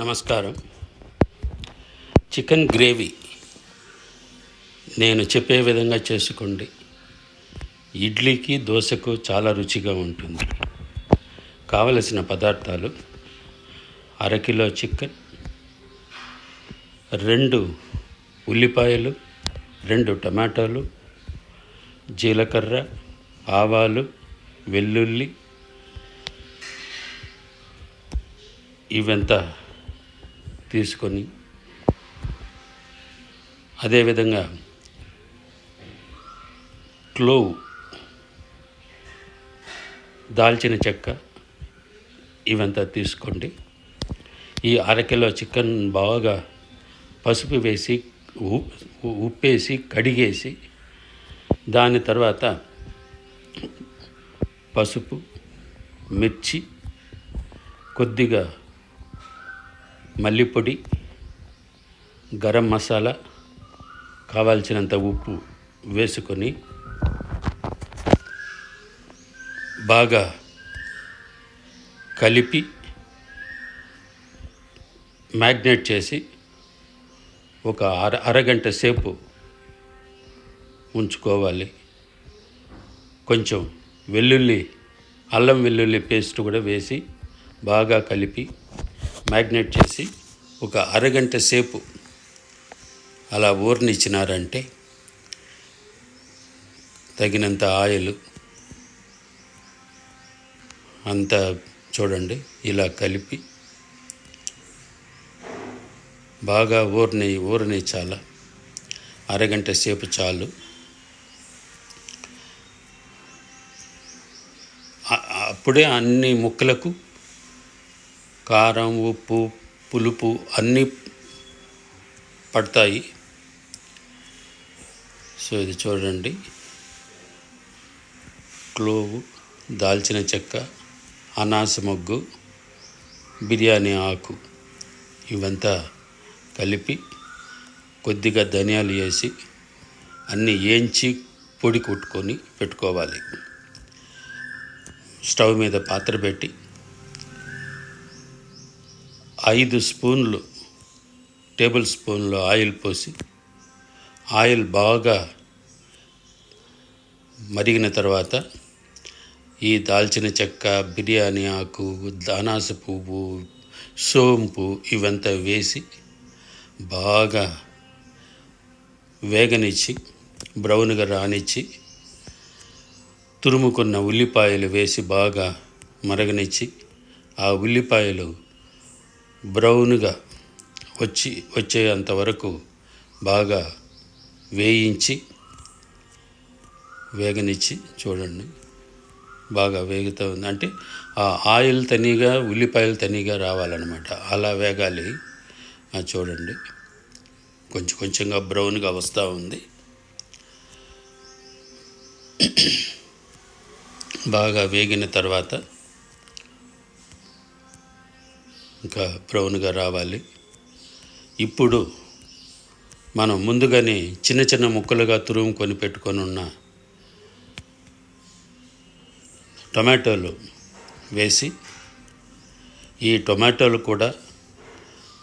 నమస్కారం. Chicken gravy నేను చెప్పే విధంగా చేసుకోండి. ఇడ్లీకి దోశకు చాలా రుచిగా ఉంటుంది. కావలసిన పదార్థాలు అరకిలో చికెన్ రెండు ఉల్లిపాయలు రెండు టమాటాలు జీలకర్ర ఆవాలు వెల్లుల్లి ఇవంతా తీసుకొని అదేవిధంగా క్లోవ్ దాల్చిన చెక్క ఇవంతా తీసుకోండి. ఈ అరకిలో చికెన్ బాగా పసుపు వేసి ఉ- ఉప్పేసి కడిగేసి దాని తర్వాత పసుపు మిర్చి కొద్దిగా మల్లిపొడి గరం మసాలా కావాల్సినంత ఉప్పు వేసుకొని బాగా కలిపి మ్యాగ్నేట్ చేసి ఒక అర అరగంట సేపు ఉంచుకోవాలి. కొంచెం వెల్లుల్లి అల్లం వెల్లుల్లి పేస్ట్ కూడా వేసి బాగా కలిపి మ్యాగ్నేట్ చేసి ఒక అరగంట సేపు అలా ఊరనిచ్చినారంటే తగినంత ఆయిల్ అంతా చూడండి ఇలా కలిపి బాగా ఊరిని ఊరిని చాలా. అరగంట సేపు చాలు. అప్పుడే అన్ని ముక్కలకు కారం ఉప్పు పులుపు అన్నీ పడతాయి. సో ఇది చూడండి. క్లోవు దాల్చిన చెక్క అనాస మొగ్గు బిర్యానీ ఆకు ఇవంతా కలిపి కొద్దిగా ధనియాలు వేసి అన్నీ ఏంచి పొడి కొట్టుకొని పెట్టుకోవాలి. స్టవ్ మీద పాత్ర పెట్టి ఐదు స్పూన్లు టేబుల్ స్పూన్లు ఆయిల్ పోసి ఆయిల్ బాగా మరిగిన తర్వాత ఈ దాల్చిన చెక్క బిర్యానీ ఆకు దానాస పువ్వు సోంపు ఇవంతా వేసి బాగా వేగనిచ్చి బ్రౌన్గా రానిచ్చి తురుముకున్న ఉల్లిపాయలు వేసి బాగా మరగనిచ్చి ఆ ఉల్లిపాయలు బ్రౌన్గా వచ్చి వచ్చేంత వరకు బాగా వేయించి వేగనిచ్చి చూడండి. బాగా వేగుతూ ఉంది. అంటే ఆ ఆయిల్ తనిగా ఉల్లిపాయలు తనిగా రావాలన్నమాట. అలా వేగాలి. చూడండి. కొంచెం కొంచెంగా బ్రౌన్గా వస్తూ ఉంది. బాగా వేగిన తర్వాత ఇంకా బ్రౌన్గా రావాలి. ఇప్పుడు మనం ముందుగానే చిన్న చిన్న ముక్కలుగా తురుముకొని పెట్టుకొని ఉన్న టొమాటోలు వేసి ఈ టొమాటోలు కూడా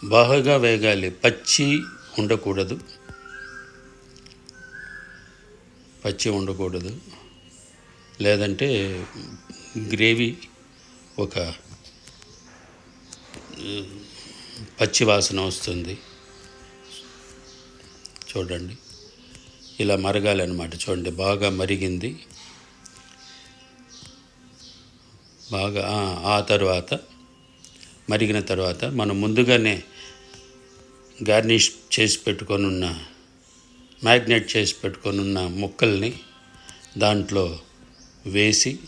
బాగా వేగాలి. పచ్చి ఉండకూడదు. పచ్చి ఉండకూడదు. లేదంటే గ్రేవీ ఒక పచ్చివాసన వస్తుంది. చూడండి. ఇలా మరగాలన్నమాట. చూడండి బాగా మరిగింది. బాగా ఆ, తర్వాత మరిగిన తర్వాత మనం ముందుగానే గార్నిష్ చేసి పెట్టుకొని ఉన్న చేసి పెట్టుకొని ఉన్న ముక్కల్ని దాంట్లో వేసి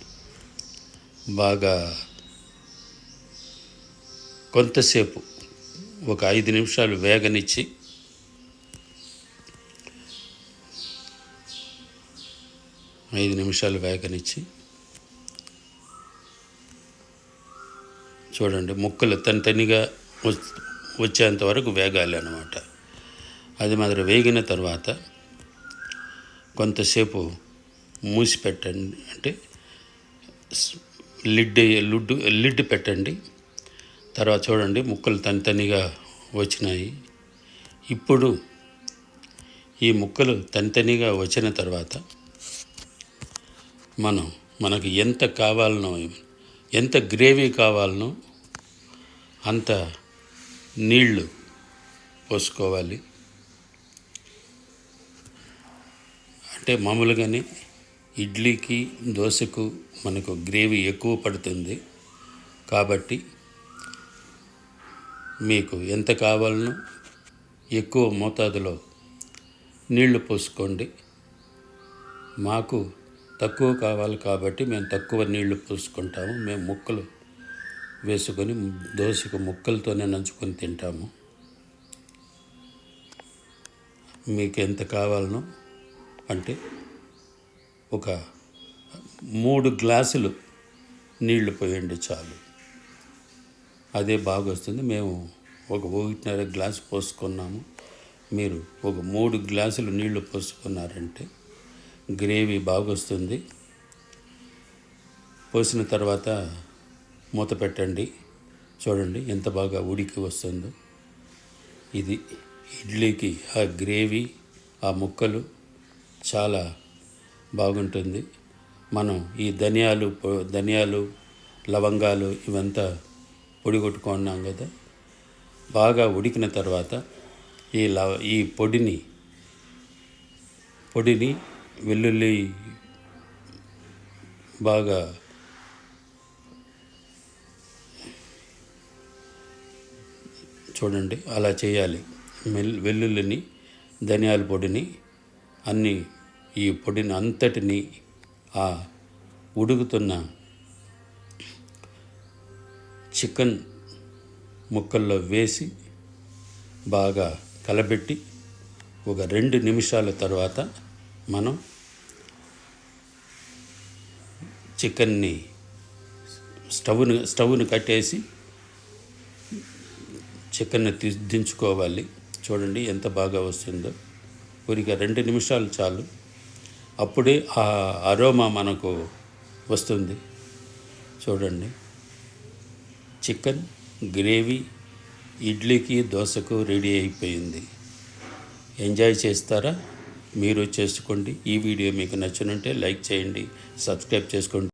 బాగా కొంతసేపు ఒక ఐదు నిమిషాలు వేగనిచ్చి ఐదు నిమిషాలు వేగనిచ్చి చూడండి ముక్కలు తనితనిగా వచ్చేంత వరకు వేగాలి అనమాట అది మాదిరి వేగిన తర్వాత కొంతసేపు మూసి పెట్టండి అంటే లిడ్ లుడ్ లిడ్ పెట్టండి. తర్వాత చూడండి ముక్కలు తనితనిగా వచ్చినాయి. ఇప్పుడు ఈ ముక్కలు తనితనిగా వచ్చిన తర్వాత మనం మనకు ఎంత కావాలనో ఎంత గ్రేవీ కావాలనో అంత నీళ్ళు పోసుకోవాలి. అంటే మామూలుగానే ఇడ్లీకి దోశకు మనకు గ్రేవీ ఎక్కువ పడుతుంది. కాబట్టి మీకు ఎంత కావాలనో ఎక్కువ మోతాదులో నీళ్ళు పోసుకోండి. మాకు తక్కువ కావాలి కాబట్టి మేము తక్కువ నీళ్ళు పోసుకుంటాము. మేము ముక్కలు వేసుకొని దోశకు ముక్కలతోనే నంచుకొని తింటాము. మీకు ఎంత కావాలనో అంటే ఒక మూడు గ్లాసులు నీళ్ళు పోయండి చాలు. అదే బాగా వస్తుంది. మేము ఒక ఒకటిన్నర గ్లాస్ పోసుకున్నాము. మీరు ఒక మూడు గ్లాసులు నీళ్ళు పోసుకున్నారంటే గ్రేవీ బాగా వస్తుంది. పోసిన తర్వాత మూత పెట్టండి. చూడండి ఎంత బాగా ఉడికి వస్తుందో. ఇది ఇడ్లీకి ఆ గ్రేవీ ఆ ముక్కలు చాలా బాగుంటుంది. మనం ఈ ధనియాలు ధనియాలు లవంగాలు ఇవంతా పొడి కొట్టుకున్నాం కదా. బాగా ఉడికిన తర్వాత ఈ లవ ఈ పొడిని పొడిని వెల్లుల్లి బాగా చూడండి అలా చేయాలి. మెల్ వెల్లుల్లిని ధనియాల పొడిని అన్ని ఈ పొడిని అంతటిని ఆ ఉడుకుతున్న చికెన్ ముక్కల్లో వేసి బాగా కలబెట్టి ఒక రెండు నిమిషాల తర్వాత మనం చికెన్ని స్టవ్ను స్టవ్ను కట్టేసి చికెన్ని తీ దించుకోవాలి. చూడండి ఎంత బాగా వస్తుందో. ఊరిక రెండు నిమిషాలు చాలు. అప్పుడే ఆ అరోమా మనకు వస్తుంది. చూడండి. చికెన్ గ్రేవీ ఇడ్లీకి దోశకు రెడీ అయిపోయింది. ఎంజాయ్ చేస్తారా? మీరు చేసుకోండి. ఈ వీడియో మీకు నచ్చినంటే లైక్ చేయండి సబ్స్క్రైబ్ చేసుకోండి.